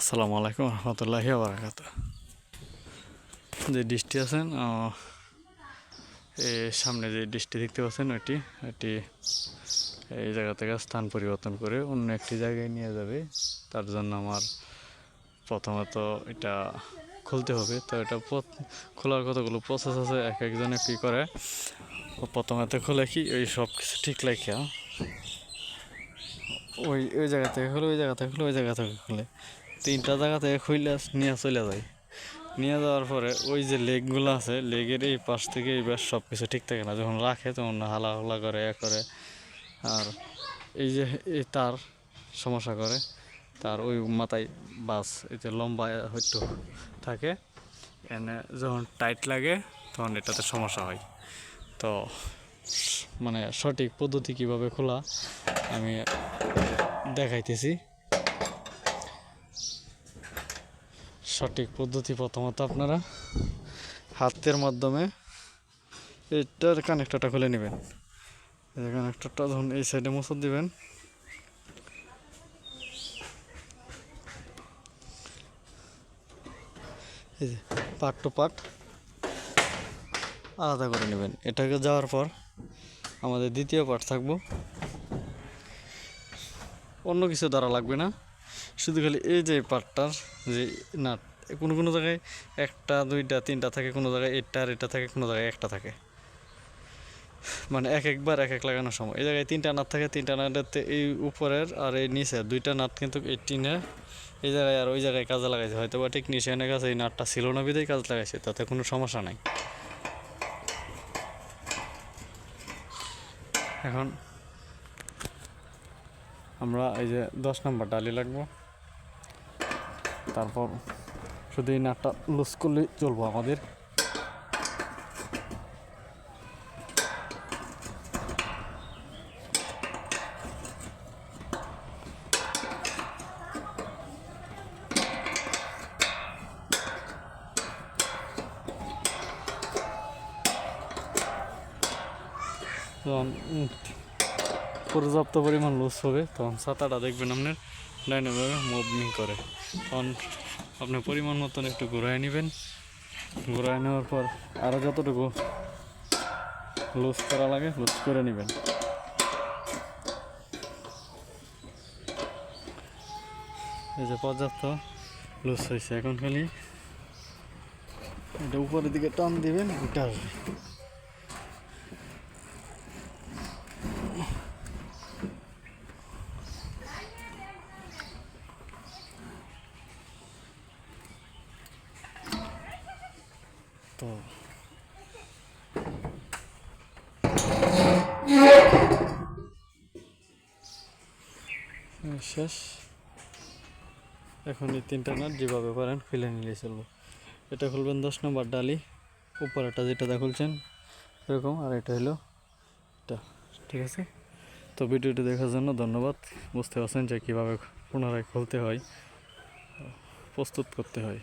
আসসালামু আলাইকুম রহমতুল্লাহি বারাকাত যে ডিশটি আছেন এই সামনে যে ডিশটি দেখতে পাচ্ছেন, ওইটি, এটি এই জায়গা থেকে স্থান পরিবর্তন করে অন্য একটি জায়গায় নিয়ে যাবে। তার জন্য আমার প্রথমত এটা খুলতে হবে। তো এটা খোলার কতগুলো প্রসেস আছে, এক একজনে কী করে? ও প্রথমে তো খুলে কি ওই সব কিছু ঠিক রাখিয়া ওই ওই জায়গা থেকে খুলে, ওই জায়গা থেকে খুলে, ওই জায়গা থেকে খুলে। তিনটা জায়গা থেকে খুলে নিয়ে চলে যায় নিয়ে যাওয়ার পরে ওই যে লেগগুলো আছে লেগের এই পাশ থেকে এই পাশ সব কিছু ঠিক থাকে না। যখন রাখে তখন হালা হালা করে, এ করে। আর এই যে এই তার সমস্যা করে, তার ওই মাথায় বাস, এই যে লম্বা হয়তো থাকে। এনে যখন টাইট লাগে তখন এটাতে সমস্যা হয়। তো মানে সঠিক পদ্ধতি কীভাবে খোলা আমি দেখাইতেছি। সঠিক পদ্ধতি প্রথমত আপনারা হাতের মাধ্যমে এটার কানেক্টরটা খুলে নেবেন। এই কানেক্টরটা ধরুন এই সাইডে মোচর দিবেন। এই যে পার্ট টু পার্ট আলাদা করে নেবেন। এটাকে যাওয়ার পর আমাদের দ্বিতীয় পার্ট থাকব। অন্য কিছু দ্বারা লাগবে না। শুধু খালি এই যে পার্টটার যে নাট কোনো কোনো জায়গায় একটা, দুইটা, তিনটা থাকে, কোনো জায়গায় এটা আর এটা থাকে, কোনো জায়গায় একটা থাকে। মানে এক একবার এক এক লাগানোর সময়। এই জায়গায় তিনটা নাট থাকে, তিনটা নাটের এই উপরের আর এই নিচে দুইটা নাট কিন্তু এই টিনের এই জায়গায় আর ওই জায়গায় কাজে লাগাইছে। হয়তো বা টেকনিশিয়ানের কাছে এই নাটটা ছিল না বিধেই কাজ লাগাইছে, তাতে কোনো সমস্যা নাই। এখন আমরা এই যে দশ নম্বর ডালি লাগবো। তারপর শুধু এই নাটটা লুজ করলে চলবো আমাদের। উম, পর্যাপ্ত পরিমাণ লুজ হবে, তখন ছাতাটা দেখবেন আপনার ডাইনাভাবে মুভমিং করে। তখন আপনি পরিমাণ মতন একটু ঘুরায় নেবেন। ঘুরায় নেওয়ার পর আরও যতটুকু লুজ করা লাগে লুজ করে নেবেন। এই যে পর্যাপ্ত লুজ হয়েছে এখন খালি। এটা উপরের দিকে টান দিবেন উঠে আসবে। তো শেষ এখন এই তিনটা নাট যেভাবে পারেন খুলে নিলে চলবে। এটা খুলবেন দশ নম্বর ডালি। উপরেটা যেটা খুলছেন, এরকম। আর এটা হলো এটা। ঠিক আছে? তো ভিডিওটি দেখার জন্য ধন্যবাদ। বুঝতে পারছেন যে কীভাবে পুনরায় খুলতে হয়, প্রস্তুত করতে হয়।